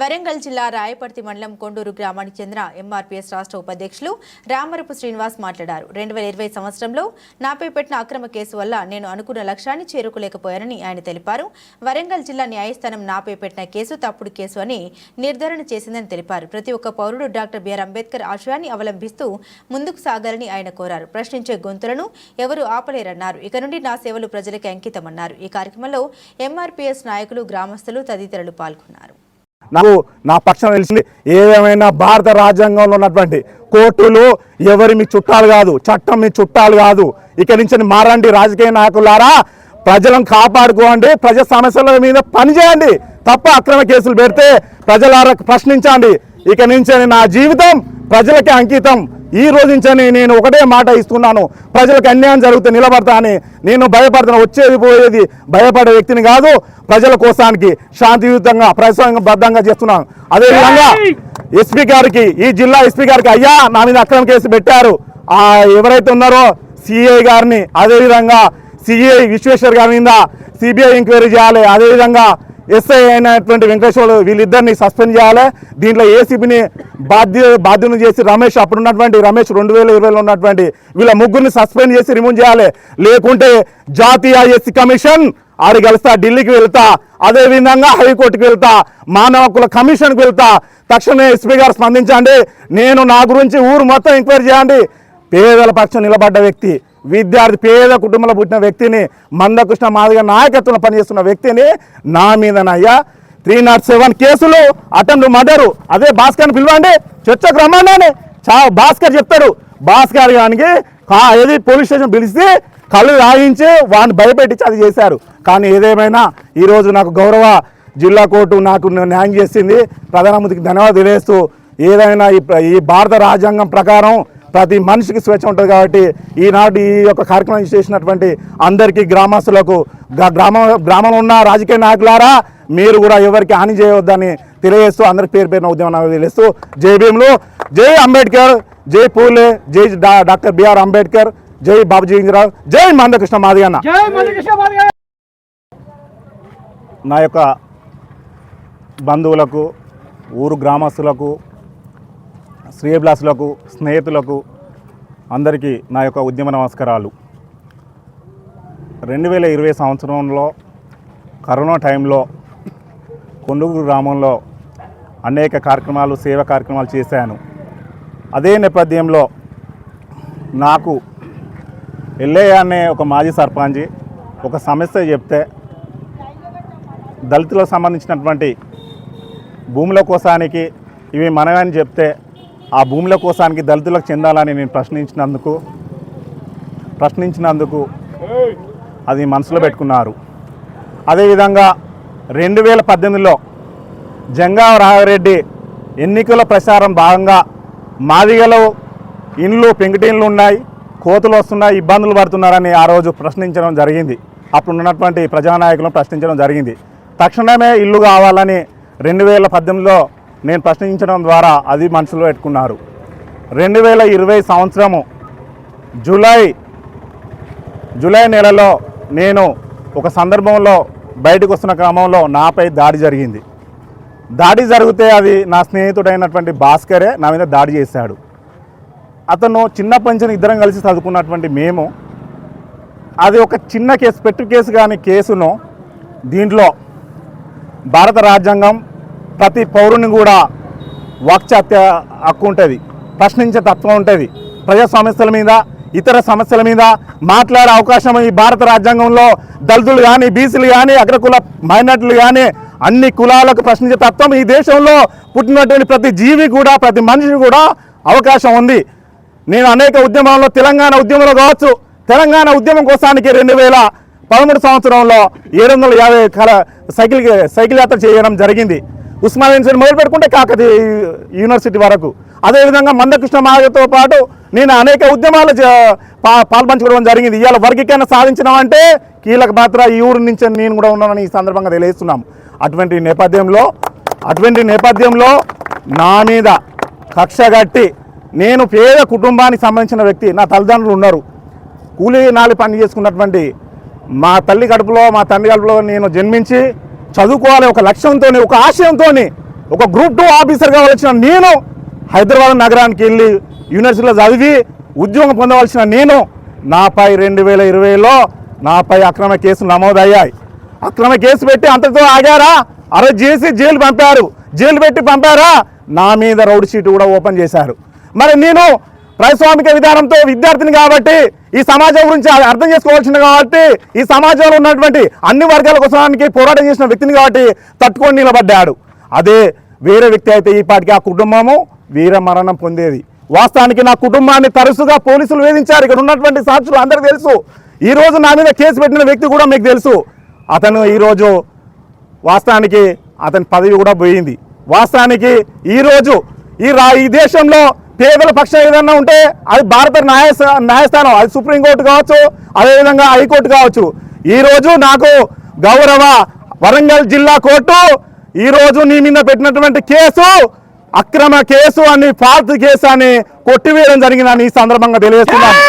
వరంగల్ జిల్లా రాయపర్తి మండలం కొండూరు గ్రామానికి చెందిన ఎంఆర్పీఎస్ రాష్ట్ర ఉపాధ్యక్షులు రామరపు శ్రీనివాస్ మాట్లాడారు. రెండు వేల ఇరవై సంవత్సరంలో నాపై పెట్టిన అక్రమ కేసు వల్ల నేను అనుకున్న లక్ష్యాన్ని చేరుకోలేకపోయానని ఆయన తెలిపారు. వరంగల్ జిల్లా న్యాయస్థానం నాపై పెట్టిన కేసు తప్పుడు కేసు అని నిర్ధారణ చేసిందని తెలిపారు. ప్రతి ఒక్క పౌరుడు డాక్టర్ బిఆర్ అంబేద్కర్ ఆశయాన్ని అవలంబిస్తూ ముందుకు సాగాలని ఆయన కోరారు. ప్రశ్నించే గొంతులను ఎవరు ఆపలేరన్నారు. ఇక నుండి నా సేవలు ప్రజలకి అంకితమన్నారు. ఈ కార్యక్రమంలో ఎంఆర్పీఎస్ నాయకులు గ్రామస్తులు తదితరులు పాల్గొన్నారు. నాకు నా పక్షం తెలిసింది ఏదేమైనా భారత రాజ్యాంగంలో ఉన్నటువంటి కోర్టులు ఎవరి మీ చుట్టాలు కాదు చట్టం మీ చుట్టాలు కాదు. ఇక నుంచి మారండి రాజకీయ నాయకులారా. ప్రజలను కాపాడుకోండి ప్రజా సమస్యల మీద పనిచేయండి తప్ప అక్రమ కేసులు పెడితే ప్రజల ప్రశ్నించండి. ఇక నుంచి నా జీవితం ప్రజలకి అంకితం. ఈ రోజు నుంచి నేను ఒకటే మాట ఇస్తున్నాను. ప్రజలకు అన్యాయం జరిగితే నిలబడతా అని నేను భయపడుతున్నా. వచ్చేది పోయేది భయపడే వ్యక్తిని కాదు ప్రజల కోసానికి శాంతియుతంగా ప్రజాబద్ధంగా చేస్తున్నాను అదేవిధంగా ఎస్పీ గారికి ఈ జిల్లా ఎస్పీ గారికి అయ్యా నా మీద అక్రమ కేసు పెట్టారు. ఆ ఎవరైతే ఉన్నారో సిఐ గారిని అదేవిధంగా సిఐ విశ్వేశ్వర్ గారి మీద సిబిఐ ఎంక్వైరీ చేయాలి. అదేవిధంగా ఎస్ఐ అయినటువంటి వెంకటేశ్వరరావు వీళ్ళిద్దరిని సస్పెండ్ చేయాలి. దీంట్లో ఏసీబీని బాధ్య బాధ్యులను చేసి రమేష్ అప్పుడు ఉన్నటువంటి రమేష్ రెండు వేల ఇరవైలో ఉన్నటువంటి వీళ్ళ ముగ్గురిని సస్పెండ్ చేసి రిమూవ్ చేయాలి. లేకుంటే జాతీయ ఎస్సీ కమిషన్ ఆడి గెలుస్తా ఢిల్లీకి వెళ్తా అదేవిధంగా హైకోర్టుకి వెళ్తా మానవ హక్కుల కమిషన్కి వెళ్తా. తక్షణమే ఎస్పీ గారు స్పందించండి. నేను నా గురించి ఊరు మొత్తం ఎంక్వైరీ చేయండి. పేదల పక్షం నిలబడ్డ వ్యక్తి. విద్యార్థి పేద కుటుంబంలో పుట్టిన వ్యక్తిని మందకృష్ణ మాదిగ నాయకత్వంలో పనిచేస్తున్న వ్యక్తిని నా మీదనయ్యా. త్రీ నాట్ సెవెన్ కేసులు అటెంప్ట్ మర్డరు. అదే భాస్కర్ని పిలవండి. చర్చకు క్రమాన్ని చా భాస్కర్ చెప్తాడు. భాస్కర్ గానికి కా- ఏది పోలీస్ స్టేషన్ పిలిచి కళ్ళు రాయించి వాడిని భయపెట్టించి అది చేశారు. కానీ ఏదేమైనా ఈరోజు నాకు గౌరవ జిల్లా కోర్టు నాకు న్యాయం చేసింది. ప్రధానమంత్రికి ధన్యవాదాలు తెలియజేస్తూ ఏదైనా ఈ భారత రాజ్యాంగం ప్రకారం ప్రతి మనిషికి స్వేచ్ఛ ఉంటుంది కాబట్టి ఈనాడు ఈ యొక్క కార్యక్రమం చేసినటువంటి అందరికీ గ్రామస్తులకు గ్రా- గ్రామ గ్రామంలో ఉన్న రాజకీయ నాయకులారా మీరు కూడా ఎవరికి హాని చేయవద్దని తెలియజేస్తూ అందరికి పేరు పేరున ఉద్యమం తెలియజేస్తూ జై భీములు జై అంబేద్కర్ జై పూలే జై డాక్టర్ బిఆర్ అంబేద్కర్ జై బాబుజీ ఇంద్రావు జై మందకృష్ణ మాదిగన్న. నా యొక్క బంధువులకు ఊరు గ్రామస్తులకు శ్రేయబ్లాసులకు స్నేహితులకు అందరికీ నా యొక్క ఉద్యమ నమస్కారాలు. రెండు వేల ఇరవై సంవత్సరంలో కరోనా టైంలో కొండూరు గ్రామంలో అనేక కార్యక్రమాలు సేవా కార్యక్రమాలు చేశాను. అదే నేపథ్యంలో నాకు ఎల్లయ్య అనే ఒక మాజీ సర్పంచి ఒక సమస్య చెప్తే దళితులకు సంబంధించినటువంటి భూముల కోసానికి ఇవి మనమని చెప్తే ఆ భూముల కోసానికి దళితులకు చెందాలని నేను ప్రశ్నించినందుకు ప్రశ్నించినందుకు అది మనసులో పెట్టుకున్నారు. అదేవిధంగా రెండు వేల పద్దెనిమిదిలో జంగా రాఘరెడ్డి ఎన్నికల ప్రచారం భాగంగా మాదిగలో ఇండ్లు పెంకుటిండ్లు ఉన్నాయి కోతులు వస్తున్నాయి ఇబ్బందులు పడుతున్నారని ఆ రోజు ప్రశ్నించడం జరిగింది. అప్పుడు ఉన్నటువంటి ప్రజానాయకులను ప్రశ్నించడం జరిగింది. తక్షణమే ఇల్లు కావాలని రెండు వేల పద్దెనిమిదిలో నేను ప్రశ్నించడం ద్వారా అది మనసులో పెట్టుకున్నారు. రెండు వేల ఇరవై సంవత్సరము జూలై జూలై నెలలో నేను ఒక సందర్భంలో బయటకు వస్తున్న క్రమంలో నాపై దాడి జరిగింది. దాడి జరిగితే అది నా స్నేహితుడైనటువంటి భాస్కరే నా మీద దాడి చేశాడు. అతను చిన్నప్పటి నుంచి ఇద్దరం కలిసి చదువుకున్నటువంటి మేము అది ఒక చిన్న కేసు పెట్టు కేసు కానీ కేసును దీంట్లో భారత రాజ్యాంగం ప్రతి పౌరుని కూడా వాక్చాత్య హక్కు ఉంటుంది ప్రశ్నించే తత్వం ఉంటుంది. ప్రజా సమస్యల మీద ఇతర సమస్యల మీద మాట్లాడే అవకాశం ఈ భారత రాజ్యాంగంలో దళితులు కానీ బీసీలు కానీ అగ్రకుల మైనార్టీలు కానీ అన్ని కులాలకు ప్రశ్నించే తత్వం ఈ దేశంలో పుట్టినటువంటి ప్రతి జీవి కూడా ప్రతి మనిషి కూడా అవకాశం ఉంది. నేను అనేక ఉద్యమాల్లో తెలంగాణ ఉద్యమంలో కావచ్చు తెలంగాణ ఉద్యమం కోసానికి రెండు వేల పదమూడు సంవత్సరంలో ఏడు వందల యాభై కల సైకిల్ సైకిల్ యాత్ర చేయడం జరిగింది. ఉస్మానియా యూనివర్సిటీ మొదలు పెట్టుకుంటే కాకతీయ యూనివర్సిటీ వరకు. అదేవిధంగా మందకృష్ణ మాదిగతో పాటు నేను అనేక ఉద్యమాలు పాల్పంచుకోవడం జరిగింది. ఇవాళ వర్గీకరణ సాధించడం అంటే కీలక పాత్ర ఈ ఊరు నుంచి నేను కూడా ఉన్నానని ఈ సందర్భంగా తెలియజేస్తున్నాము అటువంటి నేపథ్యంలో అటువంటి నేపథ్యంలో నా మీద కక్ష కట్టి నేను పేద కుటుంబానికి సంబంధించిన వ్యక్తి నా తల్లిదండ్రులు ఉన్నారు. కూలీ నాలి పని చేసుకున్నటువంటి మా తల్లి కడుపులో మా తండ్రి కడుపులో నేను జన్మించి చదువుకోవాలి ఒక లక్ష్యంతో ఒక ఆశయంతో ఒక గ్రూప్ టూ ఆఫీసర్గా వచ్చిన నేను హైదరాబాద్ నగరానికి వెళ్ళి యూనివర్సిటీలో చదివి ఉద్యోగం పొందవలసిన నేను నాపై రెండు వేల ఇరవైలో నాపై అక్రమ కేసులు నమోదయ్యాయి. అక్రమ కేసు పెట్టి అంతటితో ఆగారా? అరెస్ట్ చేసి జైలు పంపారు. జైలు పెట్టి పంపారా? నా మీద రౌడ్ షీట్ కూడా ఓపెన్ చేశారు. మరి నేను ప్రజాస్వామిక విధానంతో విద్యార్థిని కాబట్టి ఈ సమాజం గురించి అర్థం చేసుకోవాల్సింది కాబట్టి ఈ సమాజంలో ఉన్నటువంటి అన్ని వర్గాల కోసానికి పోరాటం చేసిన వ్యక్తిని కాబట్టి తట్టుకొని నిలబడ్డాడు. అదే వేరే వ్యక్తి అయితే ఈ పాటికి ఆ కుటుంబము వీర మరణం పొందేది. వాస్తవానికి నా కుటుంబాన్ని తరచుగా పోలీసులు వేధించారు. ఇక్కడ ఉన్నటువంటి సాక్షులు అందరికీ తెలుసు. ఈ రోజు నా మీద కేసు పెట్టిన వ్యక్తి కూడా మీకు తెలుసు. అతను ఈరోజు వాస్తవానికి అతని పదవి కూడా పోయింది. వాస్తవానికి ఈరోజు ఈ రా ఈ దేశంలో పేదల పక్షం ఏదన్నా ఉంటే అది భారత న్యాయ న్యాయస్థానం అది సుప్రీంకోర్టు కావచ్చు అదేవిధంగా హైకోర్టు కావచ్చు. ఈరోజు నాకు గౌరవ వరంగల్ జిల్లా కోర్టు ఈరోజు నీ మీద పెట్టినటువంటి కేసు అక్రమ కేసు అని ఫాల్త్ కేసు అని కొట్టివేయడం జరిగిందని ఈ సందర్భంగా తెలియజేస్తున్నాను